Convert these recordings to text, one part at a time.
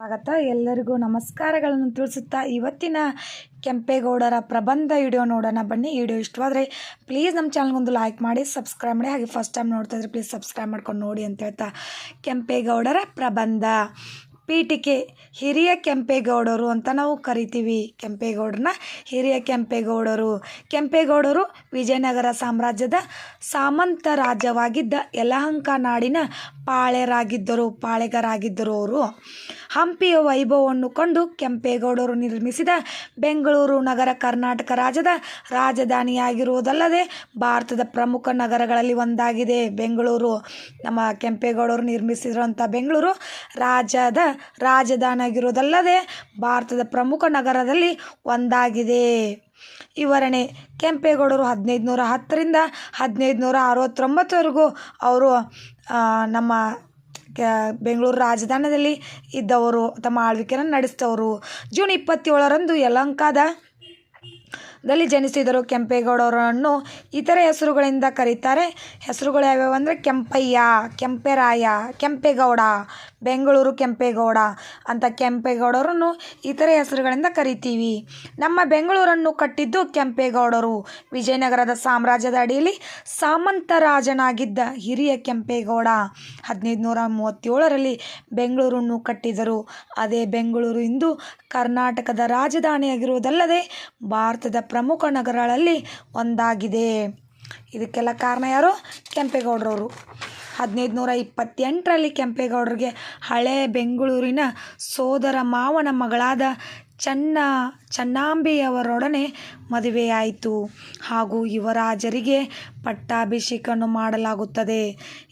ಸ್ವಾಗತ. ಎಲ್ಲರಿಗೂ ನಮಸ್ಕಾರಗಳನ್ನು ತಿಳಿಸುತ್ತಾ ಇವತ್ತಿನ ಕೆಂಪೇಗೌಡರ ಪ್ರಬಂಧ ವಿಡಿಯೋ ನೋಡೋಣ ಬನ್ನಿ. ವಿಡಿಯೋ ಇಷ್ಟವಾದರೆ ಪ್ಲೀಸ್ ನಮ್ಮ ಚಾನಲ್ಗೊಂದು ಲೈಕ್ ಮಾಡಿ ಸಬ್ಸ್ಕ್ರೈಬ್ ಮಾಡಿ. ಹಾಗೆ ಫಸ್ಟ್ ಟೈಮ್ ನೋಡ್ತಾ ಇದ್ರೆ ಪ್ಲೀಸ್ ಸಬ್ಸ್ಕ್ರೈಬ್ ಮಾಡ್ಕೊಂಡು ನೋಡಿ ಅಂತ ಹೇಳ್ತಾ ಕೆಂಪೇಗೌಡರ ಪ್ರಬಂಧ. ಪೀಠಿಕೆ ಹಿರಿಯ ಕೆಂಪೇಗೌಡರು ಅಂತ ನಾವು ಕರಿತೀವಿ. ಕೆಂಪೇಗೌಡರನ್ನ ಹಿರಿಯ ಕೆಂಪೇಗೌಡರು. ಕೆಂಪೇಗೌಡರು ವಿಜಯನಗರ ಸಾಮ್ರಾಜ್ಯದ ಸಾಮಂತ ರಾಜ್ಯವಾಗಿದ್ದ ಯಲಹಂಕ ನಾಡಿನ ಪಾಳೆಯರಾಗಿದ್ದರು, ಪಾಳೆಗರಾಗಿದ್ದರು ಅವರು. ಹಂಪಿಯ ವೈಭವವನ್ನು ಕಂಡು ಕೆಂಪೇಗೌಡರು ನಿರ್ಮಿಸಿದ ಬೆಂಗಳೂರು ನಗರ ಕರ್ನಾಟಕ ರಾಜ್ಯದ ರಾಜಧಾನಿಯಾಗಿರುವುದಲ್ಲದೆ ಭಾರತದ ಪ್ರಮುಖ ನಗರಗಳಲ್ಲಿ ಒಂದಾಗಿದೆ ಬೆಂಗಳೂರು. ನಮ್ಮ ಕೆಂಪೇಗೌಡರು ನಿರ್ಮಿಸಿರುವಂಥ ಬೆಂಗಳೂರು ರಾಜ್ಯದ ರಾಜಧಾನಿಯಾಗಿರುವುದಲ್ಲದೆ ಭಾರತದ ಪ್ರಮುಖ ನಗರದಲ್ಲಿ ಒಂದಾಗಿದೆ. ವಿವರಣೆ. ಕೆಂಪೇಗೌಡರು ಹದಿನೈದು ನೂರ ಹತ್ತರಿಂದ ಹದಿನೈದು ನೂರ ಅರವತ್ತೊಂಬತ್ತುವರೆಗೂ ಅವರು ನಮ್ಮ ಬೆಂಗಳೂರು ರಾಜಧಾನದಲ್ಲಿ ಇದ್ದವರು, ತಮ್ಮ ಆಳ್ವಿಕೆಯನ್ನು ನಡೆಸಿದವರು. ಜೂನ್ ಇಪ್ಪತ್ತೇಳರಂದು ಯಲಂಕಾದ ದಲ್ಲಿ ಜನಿಸಿದರು ಕೆಂಪೇಗೌಡರನ್ನು. ಇತರ ಹೆಸರುಗಳಿಂದ ಕರೀತಾರೆ. ಹೆಸರುಗಳು ಯಾವ್ಯಾವು ಅಂದರೆ ಕೆಂಪಯ್ಯ, ಕೆಂಪೆರಾಯ, ಕೆಂಪೇಗೌಡ ಬೆಂಗಳೂರು ಕೆಂಪೇಗೌಡ ಅಂತ ಕೆಂಪೇಗೌಡರನ್ನು ಇತರೆ ಹೆಸರುಗಳಿಂದ ಕರಿತೀವಿ. ನಮ್ಮ ಬೆಂಗಳೂರನ್ನು ಕಟ್ಟಿದ್ದು ಕೆಂಪೇಗೌಡರು. ವಿಜಯನಗರದ ಸಾಮ್ರಾಜ್ಯದ ಅಡಿಯಲ್ಲಿ ಸಾಮಂತರಾಜನಾಗಿದ್ದ ಹಿರಿಯ ಕೆಂಪೇಗೌಡ. ಹದಿನೈದು ನೂರ ಮೂವತ್ತೇಳರಲ್ಲಿ ಬೆಂಗಳೂರನ್ನು ಕಟ್ಟಿದರು. ಅದೇ ಬೆಂಗಳೂರು ಇಂದು ಕರ್ನಾಟಕದ ರಾಜಧಾನಿಯಾಗಿರುವುದಲ್ಲದೆ ಭಾರತದ ಪ್ರಮುಖ ನಗರಗಳಲ್ಲಿ ಒಂದಾಗಿದೆ. ಇದಕ್ಕೆಲ್ಲ ಕಾರಣ ಯಾರು? ಕೆಂಪೇಗೌಡರವರು. ಹದಿನೈದು ನೂರ ಇಪ್ಪತ್ತೆಂಟರಲ್ಲಿ ಕೆಂಪೇಗೌಡರಿಗೆ ಹಳೆ ಬೆಂಗಳೂರಿನ ಸೋದರ ಮಾವನ ಮಗಳಾದ ಚನ್ನ, ಚನ್ನಾಂಬೆಯವರೊಡನೆ ಮದುವೆಯಾಯಿತು. ಹಾಗೂ ಯುವರಾಜರಿಗೆ ಪಟ್ಟಾಭಿಷೇಕವನ್ನು ಮಾಡಲಾಗುತ್ತದೆ.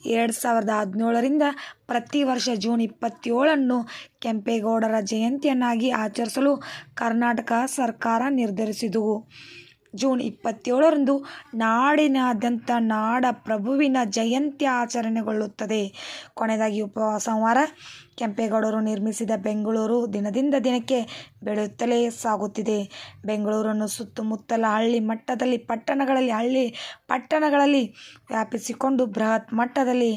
ಎರಡು ಸಾವಿರದ ಹದಿನೇಳರಿಂದ ಪ್ರತಿ ವರ್ಷ ಜೂನ್ ಇಪ್ಪತ್ತೇಳನ್ನು ಕೆಂಪೇಗೌಡರ ಜಯಂತಿಯನ್ನಾಗಿ ಆಚರಿಸಲು ಕರ್ನಾಟಕ ಸರ್ಕಾರ ನಿರ್ಧರಿಸಿದವು ಜೂನ್ ಇಪ್ಪತ್ತೇಳರಂದು ನಾಡಿನಾದ್ಯಂತ ನಾಡ ಪ್ರಭುವಿನ ಜಯಂತಿ ಆಚರಣೆಗೊಳ್ಳುತ್ತದೆ. ಕೊನೆಯದಾಗಿ ಉಪಸಂಹಾರ ಕೆಂಪೇಗೌಡರು ನಿರ್ಮಿಸಿದ ಬೆಂಗಳೂರು ದಿನದಿಂದ ದಿನಕ್ಕೆ ಬೆಳೆಯುತ್ತಲೇ ಸಾಗುತ್ತಿದೆ. ಬೆಂಗಳೂರನ್ನು ಸುತ್ತಮುತ್ತಲ ಹಳ್ಳಿ ಮಟ್ಟದಲ್ಲಿ, ಪಟ್ಟಣಗಳಲ್ಲಿ, ಹಳ್ಳಿ ಪಟ್ಟಣಗಳಲ್ಲಿ ವ್ಯಾಪಿಸಿಕೊಂಡು ಬೃಹತ್ ಮಟ್ಟದಲ್ಲಿ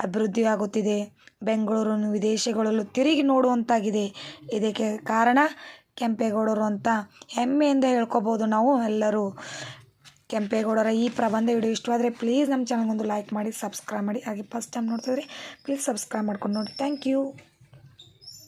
ಅಭಿವೃದ್ಧಿಯಾಗುತ್ತಿದೆ. ಬೆಂಗಳೂರನ್ನು ವಿದೇಶಗಳಲ್ಲೂ ತಿರುಗಿ ನೋಡುವಂತಾಗಿದೆ. ಇದಕ್ಕೆ ಕಾರಣ ಕೆಂಪೇಗೌಡರು ಅಂತ ಹೆಮ್ಮೆಯಿಂದ ಹೇಳ್ಕೊಬೋದು ನಾವು ಎಲ್ಲರೂ. ಕೆಂಪೇಗೌಡರ ಈ ಪ್ರಬಂಧ ವಿಡಿಯೋ ಇಷ್ಟವಾದರೆ ಪ್ಲೀಸ್ ನಮ್ಮ ಚಾನಲ್ಗೊಂದು ಲೈಕ್ ಮಾಡಿ ಸಬ್ಸ್ಕ್ರೈಬ್ ಮಾಡಿ. ಹಾಗೆ ಫಸ್ಟ್ ಟೈಮ್ ನೋಡ್ತಿದ್ರೆ ಪ್ಲೀಸ್ ಸಬ್ಸ್ಕ್ರೈಬ್ ಮಾಡ್ಕೊಂಡು ನೋಡಿ. Thank you